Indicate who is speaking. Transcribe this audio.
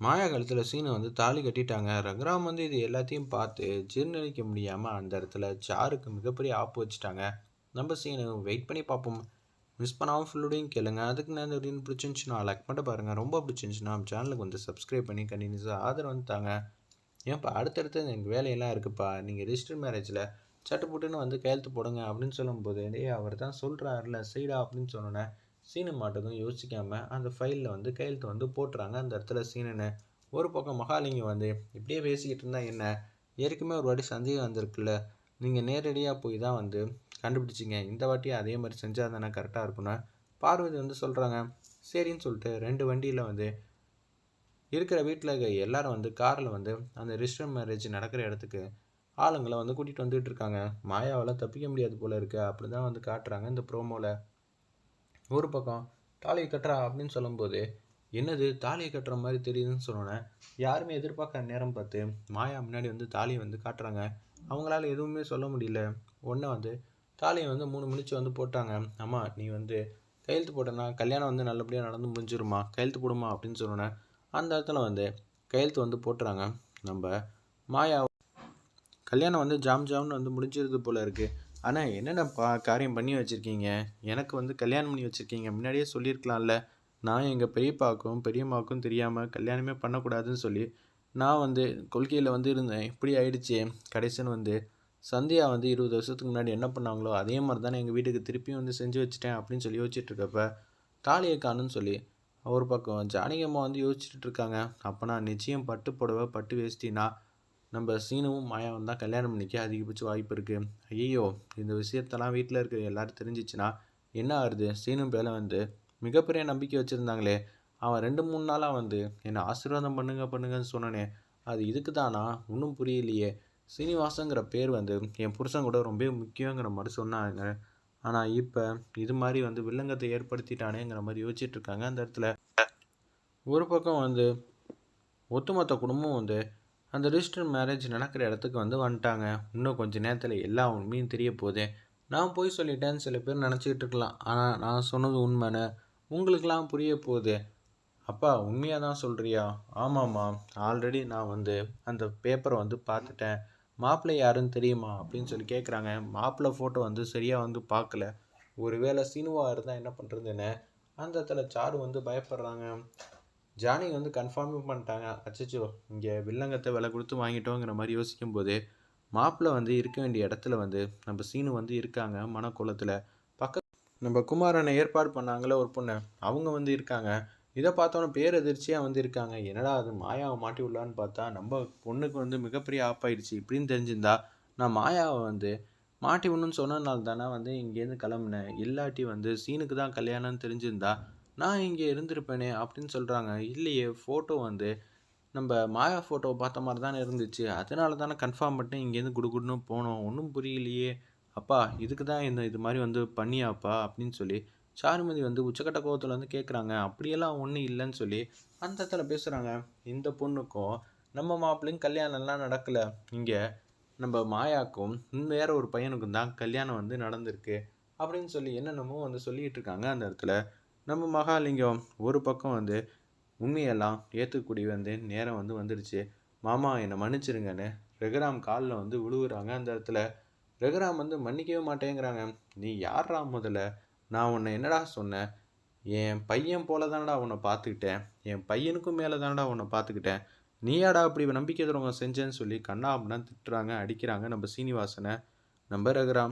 Speaker 1: மாயா காலத்தில் சீனை வந்து தாலி கட்டிட்டாங்க. ரகுராம் வந்து இது எல்லாத்தையும் பார்த்து ஜீர்ணிக்க முடியாமல் அந்த இடத்துல சாருக்கு மிகப்பெரிய ஆப்பு வச்சுட்டாங்க. நம்ம சீனு வெயிட் பண்ணி பார்ப்போம். மிஸ் பண்ணாமல் ஃபுல்லோடையும் கேளுங்க. அதுக்கு நான் இந்த பிடிச்சிருந்துச்சுன்னா லைக் பண்ணிட்டு பாருங்கள் ரொம்ப பிடிச்சிருந்துச்சுன்னா சேனலுக்கு வந்து சப்ஸ்கிரைப் பண்ணி கண்டினியூஸாக ஆதரவு வந்து தாங்க. ஏன்ப்பா அடுத்தடுத்து எனக்கு வேலையெல்லாம் இருக்குப்பா. நீங்கள் ரிஜிஸ்டர் மேரேஜில் சட்டு புட்டுன்னு வந்து கையெழுத்து போடுங்க அப்படின்னு சொல்லும்போது டேய் அவர் தான் சொல்கிறாருல செய்டா அப்படின்னு சொன்னோன்னே சீனு மாட்டதும் யோசிக்காமல் அந்த ஃபைலில் வந்து கையெழுத்து வந்து போட்டுறாங்க. அந்த இடத்துல சீனுன்னு ஒரு பக்கம் மகாலிங்கம் வந்து இப்படியே பேசிக்கிட்டு இருந்தால் என்ன? ஏற்கனவே ஒரு வாட்டி சந்தேகம் வந்திருக்குல்ல? நீங்கள் நேரடியாக போய் தான் வந்து கண்டுபிடிச்சிங்க. இந்த வாட்டியும் அதே மாதிரி செஞ்சால் தானே கரெக்டாக இருக்கும்னு பார்வதி வந்து சொல்கிறாங்க சரின்னு சொல்லிட்டு ரெண்டு வண்டியில் வந்து இருக்கிற வீட்டில் இருக்க எல்லாரும் வந்து காரில் வந்து அந்த ரிஜிஸ்டர் மேரேஜ் நடக்கிற இடத்துக்கு ஆளுங்களை வந்து கூட்டிகிட்டு வந்துகிட்டு இருக்காங்க. மாயாவால் தப்பிக்க முடியாது போல இருக்குது அப்படி தான் வந்து காட்டுறாங்க இந்த ப்ரோமோவில் ஒரு பக்கம் தாலியை கட்டுறா அப்படின்னு சொல்லும்போது என்னது தாலியை கட்டுற மாதிரி தெரியுதுன்னு சொன்னோன்னே யாருமே எதிர்பார்க்க நேரம் பார்த்து மாயா முன்னாடி வந்து தாலியை வந்து காட்டுறாங்க. அவங்களால எதுவுமே சொல்ல முடியல. ஒன்றை வந்து தாலியை வந்து மூணு முடிச்சு வந்து போட்டாங்க. அம்மா நீ வந்து கையெழுத்து போட்டேன்னா கல்யாணம் வந்து நல்லபடியாக நடந்து முடிஞ்சிருமா? கையெழுத்து போடுமா? அப்படின்னு சொன்னோன்னே அந்த இடத்துல வந்து கையெழுத்து வந்து போட்டுறாங்க. நம்ம மாயா கல்யாணம் வந்து ஜாம் ஜாம்னு வந்து முடிஞ்சிருது போல இருக்குது ஆனால் என்னென்ன பா காரியம் பண்ணி வச்சுருக்கீங்க? எனக்கு வந்து கல்யாணம் பண்ணி வச்சுருக்கீங்க. முன்னாடியே சொல்லியிருக்கலாம்ல. நான் எங்கள் பெரியப்பாவுக்கும் பெரியம்மாக்கும் தெரியாமல் கல்யாணமே பண்ணக்கூடாதுன்னு சொல்லி நான் வந்து கொள்கையில் வந்து இருந்தேன். இப்படி ஆயிடுச்சு. கடைசின்னு வந்து சந்தியா வந்து இருபது வருஷத்துக்கு முன்னாடி என்ன பண்ணாங்களோ அதே மாதிரி தானே எங்கள் வீட்டுக்கு திருப்பியும் வந்து செஞ்சு வச்சுட்டேன் அப்படின்னு சொல்லி யோசிச்சுட்டு இருக்கப்ப தாலியை காணுன்னு சொல்லி ஒரு பக்கம் ஜானகி அம்மா வந்து யோசிச்சுட்டு இருக்காங்க அப்போ நான் நிச்சயம் பட்டு புடவை பட்டு வேஷ்டினா நம்ம சீனமும் மாயாவும் தான் கல்யாணம் பண்ணிக்க அதிகபட்ச வாய்ப்பு இருக்குது ஐயோ இந்த விஷயத்தெல்லாம் வீட்டில் இருக்கிற எல்லாரும் தெரிஞ்சிச்சுன்னா என்ன ஆகுது சீனும் பேல வந்து மிகப்பெரிய நம்பிக்கை வச்சுருந்தாங்களே. அவன் ரெண்டு மூணு நாளாக வந்து என்னை ஆசீர்வாதம் பண்ணுங்க பண்ணுங்கன்னு சொன்னனே. அது இதுக்கு தானா? ஒன்றும் புரியலையே. சீனிவாசங்கிற பேர் வந்து என் புருஷன் கூட ரொம்ப முக்கியங்கிற மாதிரி சொன்னாங்க. ஆனால் இப்போ இது மாதிரி வந்து வில்லங்கத்தை ஏற்படுத்திட்டானேங்கிற மாதிரி யோசிச்சுட்டு இருக்காங்க அந்த இடத்துல. ஒரு பக்கம் வந்து ஒட்டுமொத்த குடும்பம் வந்து அந்த ரிஜிஸ்டர் மேரேஜ் நடக்கிற இடத்துக்கு வந்து வந்துட்டாங்க. இன்னும் கொஞ்சம் நேரத்தில் எல்லா உண்மையும் தெரிய போகுது. நான் போய் சொல்லிட்டேன்னு சில பேர் நினச்சிக்கிட்டு இருக்கலாம். ஆனால் நான் சொன்னது உண்மைன்னு உங்களுக்கெல்லாம் புரிய போகுது. அப்பா உண்மையாக தான் சொல்கிறியா ஆமாம்மா. ஆல்ரெடி நான் வந்து அந்த பேப்பரை வந்து பார்த்துட்டேன். மாப்பிள்ளை யாருன்னு தெரியுமா? அப்படின்னு சொல்லி கேட்குறாங்க மாப்பிள்ளை ஃபோட்டோ வந்து சரியாக வந்து பார்க்கல. ஒருவேளை சீனுவா இருந்தால் என்ன பண்ணுறதுன்னு அந்த இடத்துல சாரு வந்து பயப்படுறாங்க. ஜானி வந்து கன்ஃபார்மும் பண்ணிட்டாங்க. அச்சச்சோ இங்கே வில்லங்கத்தை விலை கொடுத்து வாங்கிட்டோங்கிற மாதிரி யோசிக்கும் போது மாப்பிள்ளை வந்து இருக்க வேண்டிய இடத்துல வந்து நம்ம சீனு வந்து இருக்காங்க மனக்குளத்தில் பக்க நம்ம குமாரனை ஏற்பாடு பண்ணாங்களே ஒரு பொண்ணு. அவங்க வந்து இருக்காங்க. இதை பார்த்தோன்னே பேரதிர்ச்சியாக வந்து இருக்காங்க. என்னடா அது மாயாவை மாட்டி விடலான்னு பார்த்தா நம்ம பொண்ணுக்கு வந்து மிகப்பெரிய ஆப்பாயிடுச்சு. இப்படின்னு தெரிஞ்சிருந்தா நான் மாயாவை வந்து மாட்டி விடணும்னு சொன்னதுனால தானே வந்து இங்கேருந்து கிளம்புனேன். இல்லாட்டி வந்து சீனுக்கு தான் கல்யாணம்னு தெரிஞ்சிருந்தா நான் இங்கே இருந்திருப்பேனே அப்படின்னு சொல்கிறாங்க இல்லையே ஃபோட்டோ வந்து நம்ம மாயா ஃபோட்டோவை பார்த்த மாதிரி தானே இருந்துச்சு. அதனால தானே கன்ஃபார்ம் பண்ணிட்டு இங்கேருந்து குடுகுடுன்னு போனோம். ஒன்றும் புரியலையே. அப்பா இதுக்கு தான் இந்த இது மாதிரி வந்து பண்ணியாப்பா அப்படின்னு சொல்லி சாருமதி வந்து உச்சக்கட்ட கோவத்தில் வந்து கேட்குறாங்க அப்படியெல்லாம் ஒன்றும் இல்லைன்னு சொல்லி அந்த இடத்துல பேசுகிறாங்க இந்த பொண்ணுக்கும் நம்ம மாப்பிள்ளையும் கல்யாணம்லாம் நடக்கலை. இங்கே நம்ம மாயாக்கும் வேற ஒரு பையனுக்கும் தான் கல்யாணம் வந்து நடந்திருக்கு அப்படின்னு சொல்லி என்னென்னமோ வந்து சொல்லிகிட்டு இருக்காங்க அந்த இடத்துல. நம்ம மகாலிங்கம் ஒரு பக்கம் வந்து உண்மையெல்லாம் ஏற்றுக்கூடிய வந்து நேரம் வந்து வந்துடுச்சு மாமா என்னை மன்னிச்சிருங்கன்னு ரகுராம் காலில் வந்து விழுகுறாங்க அந்த இடத்துல ரகுராம் வந்து மன்னிக்கவே மாட்டேங்கிறாங்க. நீ யாரா முதல்ல? நான் உன்னை என்னடா சொன்னேன்? என் பையன் போல தானடா உன்னை பார்த்துக்கிட்டேன். என் பையனுக்கும் மேலே தானடா உன்னை பார்த்துக்கிட்டேன். நீயாடா அப்படி நம்பிக்கை துறவங்க செஞ்சேன்னு சொல்லி கண்ணா அப்படின்னா திட்டுறாங்க அடிக்கிறாங்க நம்ம சீனிவாசனை. நம்ம ரகுராம்